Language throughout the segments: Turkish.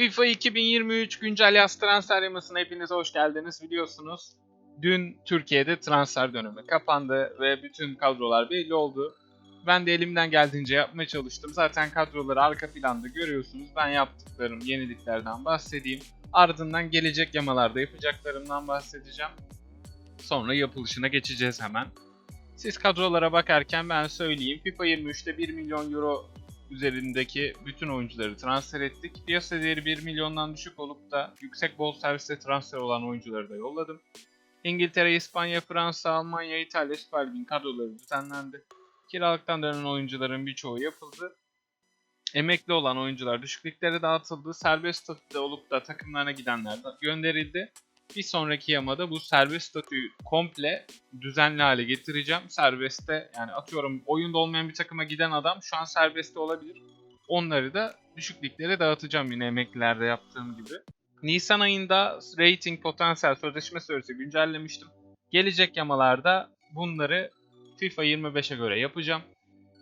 FIFA 2023 güncel yaz transfer yamasına hepiniz hoş geldiniz. Biliyorsunuz dün Türkiye'de transfer dönemi kapandı ve bütün kadrolar belli oldu. Ben de elimden geldiğince yapmaya çalıştım. Zaten kadroları arka planda görüyorsunuz. Ben yaptıklarım, yeniliklerden bahsedeyim. Ardından gelecek yamalarda yapacaklarımdan bahsedeceğim. Sonra yapılışına geçeceğiz hemen. Siz kadrolara bakarken ben söyleyeyim. FIFA 23'te 1 milyon euro üzerindeki bütün oyuncuları transfer ettik. Piyasa değeri 1 milyondan düşük olup da yüksek bol serviste transfer olan oyuncuları da yolladım. İngiltere, İspanya, Fransa, Almanya, İtalya Süper Lig'in kadroları düzenlendi. Kiralıktan dönen oyuncuların birçoğu yapıldı. Emekli olan oyuncular düşüklüklere dağıtıldı. Serbest statüde olup da takımlarına gidenler de gönderildi. Bir sonraki yamada bu serbest statüyü komple düzenli hale getireceğim. Serbestte yani atıyorum oyunda olmayan bir takıma giden adam şu an serbestte olabilir. Onları da düşük liglere dağıtacağım yine emeklilerde yaptığım gibi. Nisan ayında rating potansiyel sözleşme süresi güncellemiştim. Gelecek yamalarda bunları FIFA 25'e göre yapacağım.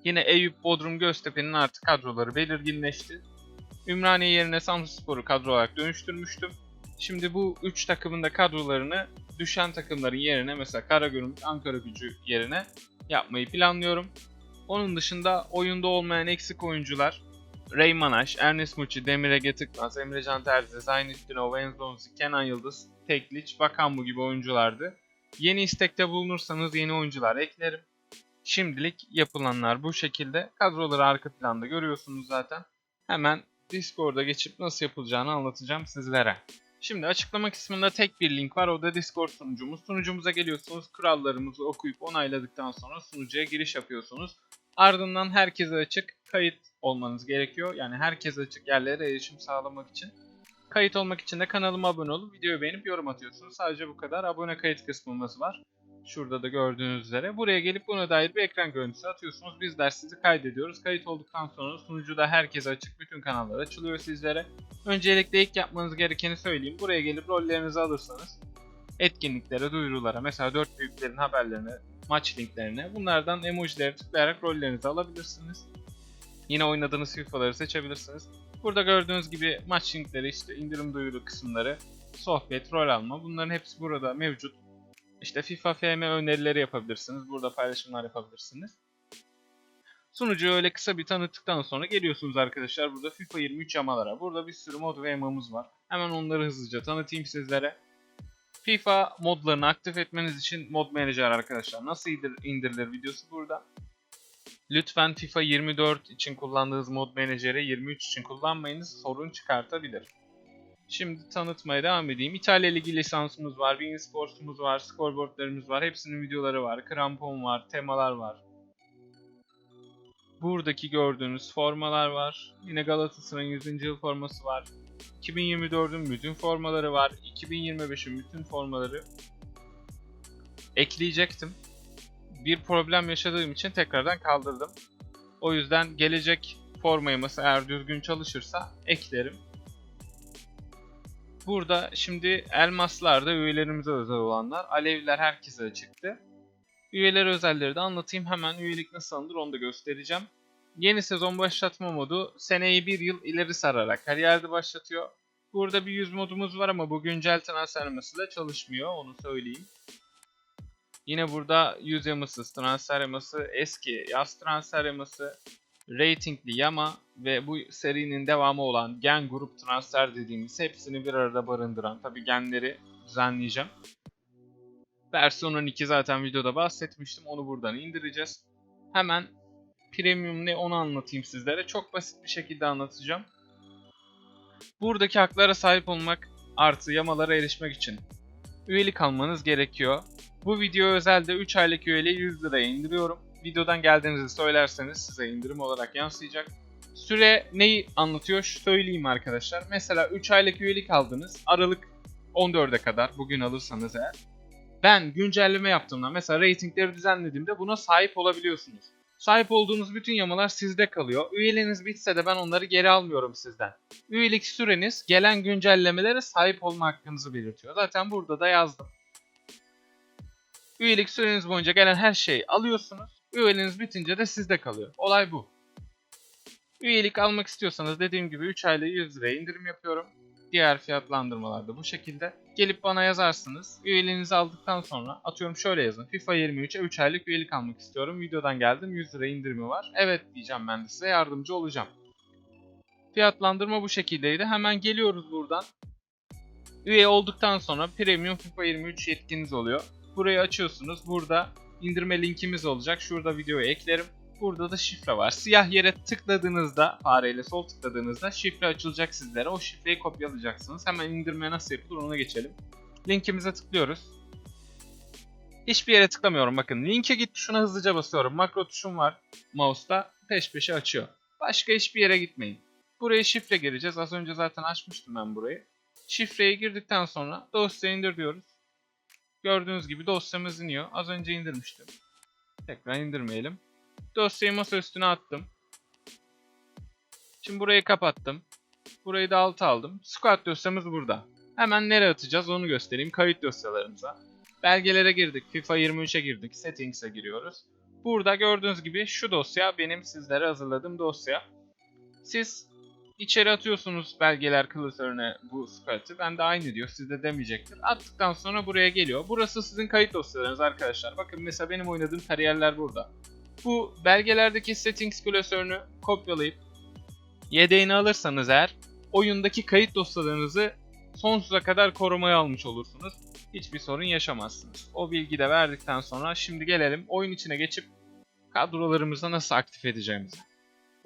Yine Eyüp Bodrum Göztepe'nin artık kadroları belirginleşti. Ümraniye yerine Samsunspor'u kadro olarak dönüştürmüştüm. Şimdi bu 3 takımın da kadrolarını düşen takımların yerine mesela Karagümrük, Ankara gücü yerine yapmayı planlıyorum. Onun dışında oyunda olmayan eksik oyuncular Ray Manaş, Ernest Muçi, Demir Ege Tıkmaz, Emrecan Terzi, Zaynettinov, Enzonzi, Kenan Yıldız, Tekliç, Bakanbu gibi oyunculardı. Yeni istekte bulunursanız yeni oyuncular eklerim. Şimdilik yapılanlar bu şekilde. Kadroları arka planda görüyorsunuz zaten. Hemen Discord'a geçip nasıl yapılacağını anlatacağım sizlere. Şimdi açıklama kısmında tek bir link var. O da Discord sunucumuz. Sunucumuza geliyorsunuz. Kurallarımızı okuyup onayladıktan sonra sunucuya giriş yapıyorsunuz. Ardından herkese açık kayıt olmanız gerekiyor. Yani herkese açık yerlere erişim sağlamak için. Kayıt olmak için de kanalıma abone olup videoyu beğenip yorum atıyorsunuz. Sadece bu kadar. Abone kayıt kısmımız var. Şurada da gördüğünüz üzere. Buraya gelip buna dair bir ekran görüntüsü atıyorsunuz. Bizler sizi kaydediyoruz. Kayıt olduktan sonra sunucuda herkese açık bütün kanallar açılıyor sizlere. Öncelikle ilk yapmanız gerekeni söyleyeyim. Buraya gelip rollerinizi alırsanız etkinliklere, duyurulara, mesela 4 büyüklerin haberlerine, maç linklerine bunlardan emojileri tıklayarak rollerinizi alabilirsiniz. Yine oynadığınız FIFA'ları seçebilirsiniz. Burada gördüğünüz gibi maç linkleri, işte indirim duyuru kısımları, sohbet, rol alma bunların hepsi burada mevcut. İşte FIFA FM önerileri yapabilirsiniz. Burada paylaşımlar yapabilirsiniz. Sunucuyu öyle kısa bir tanıttıktan sonra geliyorsunuz arkadaşlar burada FIFA 23 yamalara. Burada bir sürü mod ve yamamız var. Hemen onları hızlıca tanıtayım sizlere. FIFA modlarını aktif etmeniz için mod manager arkadaşlar nasıl indirilir videosu burada. Lütfen FIFA 24 için kullandığınız mod menajeri 23 için kullanmayınız sorun çıkartabilir. Şimdi tanıtmaya devam edeyim. İtalya Ligi lisansımız var, Win Sports'umuz var, scoreboardlarımız var, hepsinin videoları var, krampon var, temalar var. Buradaki gördüğünüz formalar var. Yine Galatasaray'ın 100. yıl forması var. 2024'ün bütün formaları var. 2025'in bütün formaları ekleyecektim. Bir problem yaşadığım için tekrardan kaldırdım. O yüzden gelecek forma yaması eğer düzgün çalışırsa eklerim. Burada şimdi elmaslarda üyelerimize özel olanlar, alevler herkese çıktı. Üyeler özelleri de anlatayım. Hemen üyelik nasıl alınır onu da göstereceğim. Yeni sezon başlatma modu seneyi bir yıl ileri sararak kariyerde başlatıyor. Burada bir yüz modumuz var ama bu güncel transfer yamasıyla çalışmıyor onu söyleyeyim. Yine burada yüz yaması, transfer yaması, eski yaz transfer yaması, ratingli yama ve bu serinin devamı olan gen grup transfer dediğimiz hepsini bir arada barındıran tabi genleri düzenleyeceğim. Versiyon 12 zaten videoda bahsetmiştim onu buradan indireceğiz. Hemen premium ne onu anlatayım sizlere. Çok basit bir şekilde anlatacağım. Buradaki haklara sahip olmak artı yamalara erişmek için üyelik almanız gerekiyor. Bu video özelde 3 aylık üyeliği 100 liraya indiriyorum. Videodan geldiğinizi söylerseniz size indirim olarak yansıyacak. Süre neyi anlatıyor? Söyleyeyim arkadaşlar. Mesela 3 aylık üyelik aldınız. Aralık 14'e kadar bugün alırsanız eğer. Ben güncelleme yaptığımda mesela ratingleri düzenlediğimde buna sahip olabiliyorsunuz. Sahip olduğunuz bütün yamalar sizde kalıyor. Üyeliğiniz bitse de ben onları geri almıyorum sizden. Üyelik süreniz gelen güncellemelere sahip olma hakkınızı belirtiyor. Zaten burada da yazdım. Üyelik süreniz boyunca gelen her şeyi alıyorsunuz. Üyeliğiniz bitince de sizde kalıyor. Olay bu. Üyelik almak istiyorsanız dediğim gibi 3 aylık 100 liraya indirim yapıyorum. Diğer fiyatlandırmalar da bu şekilde. Gelip bana yazarsınız. Üyeliğinizi aldıktan sonra atıyorum şöyle yazın. FIFA 23'e 3 aylık üyelik almak istiyorum. Videodan geldim 100 lira indirimi var. Evet diyeceğim ben de size yardımcı olacağım. Fiyatlandırma bu şekildeydi. Hemen geliyoruz buradan. Üye olduktan sonra Premium FIFA 23 yetkiniz oluyor. Burayı açıyorsunuz. Burada indirme linkimiz olacak. Şurada videoyu eklerim. Burada da şifre var. Siyah yere tıkladığınızda, fareyle sol tıkladığınızda şifre açılacak sizlere. O şifreyi kopyalayacaksınız. Hemen indirme nasıl yapılır ona geçelim. Linkimize tıklıyoruz. Hiçbir yere tıklamıyorum bakın. Linke git tuşuna hızlıca basıyorum. Makro tuşum var mouse'da. Peş peşe açıyor. Başka hiçbir yere gitmeyin. Buraya şifre gireceğiz. Az önce zaten açmıştım ben burayı. Şifreyi girdikten sonra dosya indir diyoruz. Gördüğünüz gibi dosyamız iniyor. Az önce indirmiştim. Tekrar indirmeyelim. Dosyayı masa üstüne attım. Şimdi burayı kapattım. Burayı da alta aldım. Squad dosyamız burada. Hemen nereye atacağız onu göstereyim. Kayıt dosyalarımıza. Belgelere girdik. FIFA 23'e girdik. Settings'e giriyoruz. Burada gördüğünüz gibi şu dosya benim sizlere hazırladığım dosya. Siz içeri atıyorsunuz belgeler klasörüne bu squat'ı. Ben de aynı diyor. Sizde demeyecektir. Attıktan sonra buraya geliyor. Burası sizin kayıt dosyalarınız arkadaşlar. Bakın mesela benim oynadığım kariyerler burada. Bu belgelerdeki settings klasörünü kopyalayıp yedeğini alırsanız eğer oyundaki kayıt dosyalarınızı sonsuza kadar korumaya almış olursunuz. Hiçbir sorun yaşamazsınız. O bilgi de verdikten sonra şimdi gelelim oyun içine geçip kadrolarımızı nasıl aktif edeceğimize.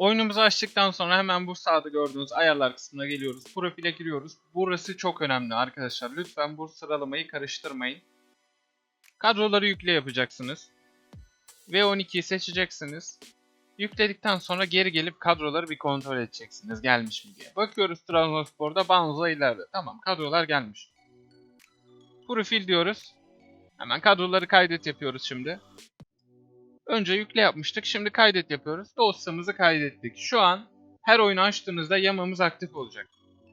Oyunumuzu açtıktan sonra hemen bu sağda gördüğünüz ayarlar kısmına geliyoruz. Profile giriyoruz. Burası çok önemli arkadaşlar. Lütfen bu sıralamayı karıştırmayın. Kadroları yükle yapacaksınız. V12'yi seçeceksiniz. Yükledikten sonra geri gelip kadroları bir kontrol edeceksiniz gelmiş mi diye. Bakıyoruz Trabzonspor'da Banza ileride. Tamam kadrolar gelmiş. Profil diyoruz. Hemen kadroları kaydet yapıyoruz şimdi. Önce yükle yapmıştık. Şimdi kaydet yapıyoruz. Dosyamızı kaydettik. Şu an her oyunu açtığınızda yamamız aktif olacak.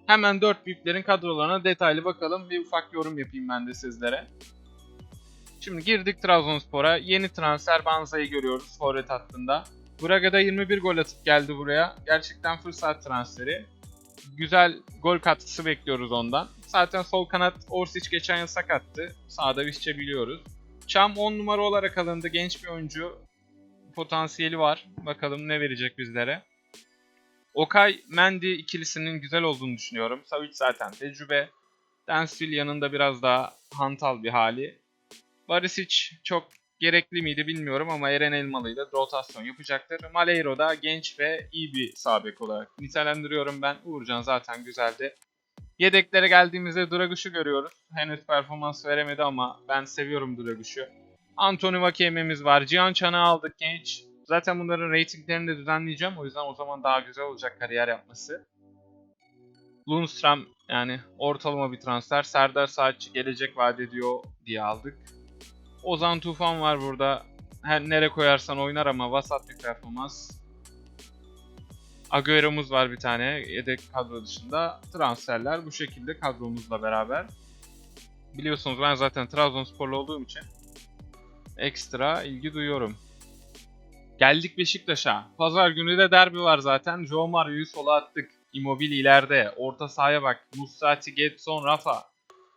Hemen 4 büyüklerin kadrolarına detaylı bakalım. Bir ufak yorum yapayım ben de sizlere. Şimdi girdik Trabzonspor'a. Yeni transfer Banza'yı görüyoruz forvet hattında. Braga'da 21 gol atıp geldi buraya. Gerçekten fırsat transferi. Güzel gol katkısı bekliyoruz ondan. Zaten sol kanat Orsic geçen yıl sakattı. Sağda Visca biliyoruz. Çam 10 numara olarak alındı. Genç bir oyuncu. Potansiyeli var. Bakalım ne verecek bizlere. Okay Mendy ikilisinin güzel olduğunu düşünüyorum. Savic zaten tecrübe. Dansville yanında biraz daha hantal bir hali. Barisic çok gerekli miydi bilmiyorum ama Eren Elmalı ile rotasyon yapacaktır. Maleiro da genç ve iyi bir sağ bek olarak nitelendiriyorum ben. Uğurcan zaten güzeldi. Yedeklere geldiğimizde Draguş'u görüyoruz. Henüz performans veremedi ama ben seviyorum Draguş'u. Anthony Vakeme'miz var. Cihan Çan'ı aldık genç. Zaten bunların ratinglerini de düzenleyeceğim. O yüzden o zaman daha güzel olacak kariyer yapması. Lundstram yani ortalama bir transfer. Serdar Saatçi gelecek vaat ediyor diye aldık. Ozan Tufan var burada. Her nere koyarsan oynar ama vasat bir performans. Agüero'muz var bir tane yedek kadro dışında. Transferler bu şekilde kadromuzla beraber. Biliyorsunuz ben zaten Trabzonsporlu olduğum için ekstra ilgi duyuyorum. Geldik Beşiktaş'a. Pazar günü de derbi var zaten. Joe Mario'yu sola attık. Immobile ileride. Orta sahaya bak. Musrati, Getson, Rafa.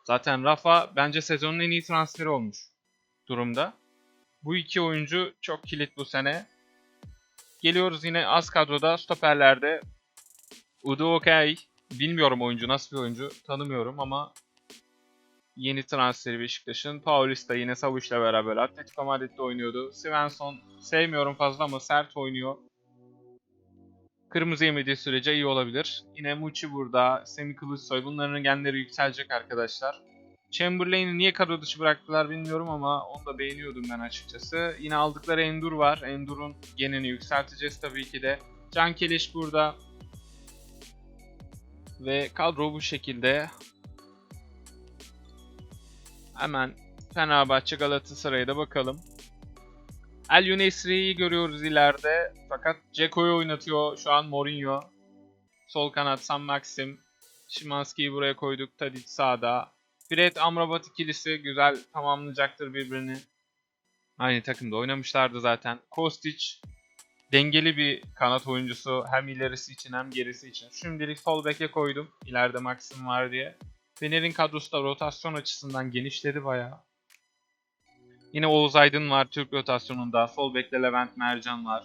Zaten Rafa bence sezonun en iyi transferi olmuş durumda. Bu iki oyuncu çok kilit bu sene. Geliyoruz yine az kadroda stoperlerde. Udo Okay. Bilmiyorum oyuncu nasıl bir oyuncu tanımıyorum ama yeni transferi Beşiktaş'ın. Paulista yine Savuş'la beraber Atletico Madrid'de oynuyordu. Svensson sevmiyorum fazla ama sert oynuyor. Kırmızı yemediği sürece iyi olabilir. Yine Muçi burada, Semih Kılıçsoy bunların genleri yükselecek arkadaşlar. Chamberlain'i niye kadro dışı bıraktılar bilmiyorum ama onu da beğeniyordum ben açıkçası. Yine aldıkları Endur var. Endur'un genini yükselteceğiz tabii ki de. Can Keleş burada. Ve kadro bu şekilde. Hemen Fenerbahçe Galatasaray'a da bakalım. El Yunesri'yi görüyoruz ileride. Fakat Ceko'yu oynatıyor şu an Mourinho. Sol kanat San Maxim. Şimanski'yi buraya koyduk. Tadic sağda. Fred Amrabat ikilisi güzel tamamlayacaktır birbirini. Aynı takımda oynamışlardı zaten. Kostic dengeli bir kanat oyuncusu hem ilerisi için hem gerisi için. Şimdilik sol beke koydum. İleride Maxim var diye. Fener'in kadrosu da rotasyon açısından genişledi bayağı. Yine Oğuz Aydın var Türk rotasyonunda. Sol bekte Levent Mercan var.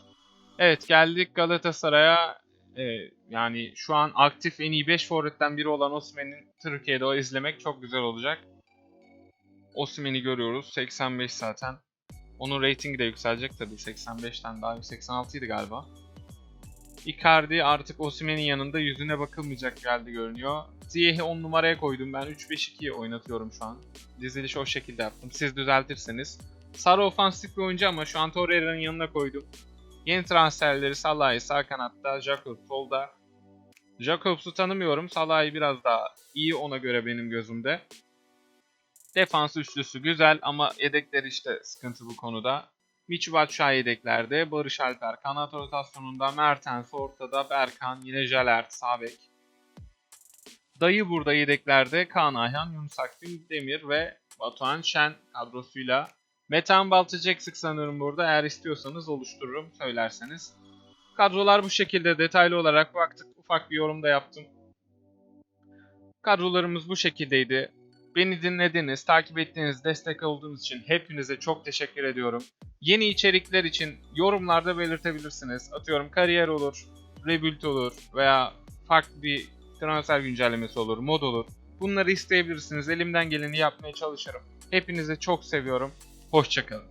Evet geldik Galatasaray'a. Ee, yani şu an aktif en iyi 5 forvetten biri olan Osimhen'in Türkiye'de o izlemek çok güzel olacak. Osimhen'i görüyoruz. 85 zaten. Onun ratingi de yükselecek tabii. 85'ten daha 86 idi galiba. Icardi artık Osimhen'in yanında yüzüne bakılmayacak geldi görünüyor. Ziyech'i 10 numaraya koydum. Ben 3-5-2 oynatıyorum şu an. Dizilişi o şekilde yaptım. Siz düzeltirseniz. Sarı ofansif bir oyuncu ama şu an Torreira'nın yanına koydum. Yeni transferleri Salah'ı sağ kanatta, Jakob solda. Jacobs'u tanımıyorum. Salah'ı biraz daha iyi ona göre benim gözümde. Defans üçlüsü güzel ama yedekler işte sıkıntı bu konuda. Miçi Batshuayi yedeklerde, Barış Alper kanat rotasyonunda, Mertens ortada, Berkan, yine Jalert sağ bek. Dayı burada yedeklerde, Kaan Ayhan, Yunus Akgün, Demir ve Batuhan Şen kadrosuyla. Metehan Baltacı eksik sanırım burada. Eğer istiyorsanız oluştururum söylerseniz. Kadrolar bu şekilde detaylı olarak baktık. Ufak bir yorum da yaptım. Kadrolarımız bu şekildeydi. Beni dinlediniz, takip ettiğiniz, destek olduğunuz için hepinize çok teşekkür ediyorum. Yeni içerikler için yorumlarda belirtebilirsiniz. Atıyorum kariyer olur, rebuild olur veya farklı bir transfer güncellemesi olur, mod olur. Bunları isteyebilirsiniz. Elimden geleni yapmaya çalışırım. Hepinizi çok seviyorum. Hoşçakalın.